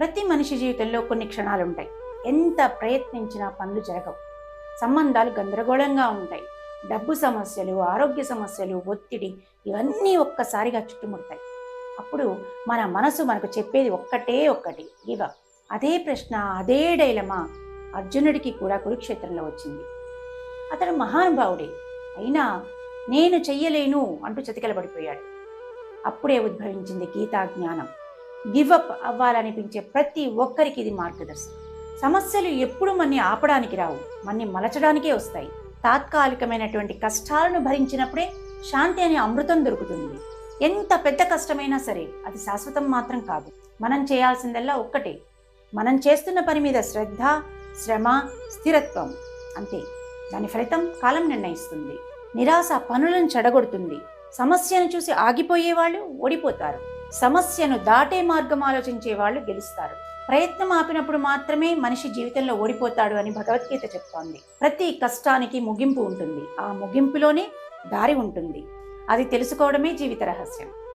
ప్రతి మనిషి జీవితంలో కొన్ని క్షణాలు ఉంటాయి ఎంత ప్రయత్నించినా పనులు జరగవు. సంబంధాలు గందరగోళంగా ఉంటాయి. డబ్బు సమస్యలు ఆరోగ్య సమస్యలు ఒత్తిడి ఇవన్నీ ఒక్కసారిగా చుట్టుముడతాయి. అప్పుడు మన మనసు మనకు చెప్పేది ఒక్కటే ఒక్కటి. ఇవ అదే ప్రశ్న అదే డైలమా అర్జునుడికి కూడా కురుక్షేత్రంలో వచ్చింది. అతడు మహానుభావుడే. అయినా నేను చెయ్యలేను అంటూ చతికిలబడిపోయాడు. అప్పుడే ఉద్భవించింది గీతా జ్ఞానం. గివ్ అప్ అవ్వాలనిపించే ప్రతి ఒక్కరికి ఇది మార్గదర్శనం. సమస్యలు ఎప్పుడు మన్ని ఆపడానికి రావు మన్ని మలచడానికే వస్తాయి. తాత్కాలికమైనటువంటి కష్టాలను భరించినప్పుడే శాంతి అనే అమృతం దొరుకుతుంది. ఎంత పెద్ద కష్టమైనా సరే అది శాశ్వతం మాత్రం కాదు. మనం చేయాల్సిందల్లా ఒక్కటే. మనం చేస్తున్న పని మీద శ్రద్ధ శ్రమ స్థిరత్వం అంతే. దాని ఫలితం కాలం నిర్ణయిస్తుంది. నిరాశ పనులను చెడగొడుతుంది. సమస్యను చూసి ఆగిపోయే వాళ్ళు ఓడిపోతారు. సమస్యను దాటే మార్గం ఆలోచించే వాళ్ళు గెలుస్తారు. ప్రయత్నం ఆపినప్పుడు మాత్రమే మనిషి జీవితంలో ఓడిపోతాడు అని భగవద్గీత చెప్తోంది. ప్రతి కష్టానికి ముగింపు ఉంటుంది. ఆ ముగింపులోనే దారి ఉంటుంది. అది తెలుసుకోవడమే జీవిత రహస్యం.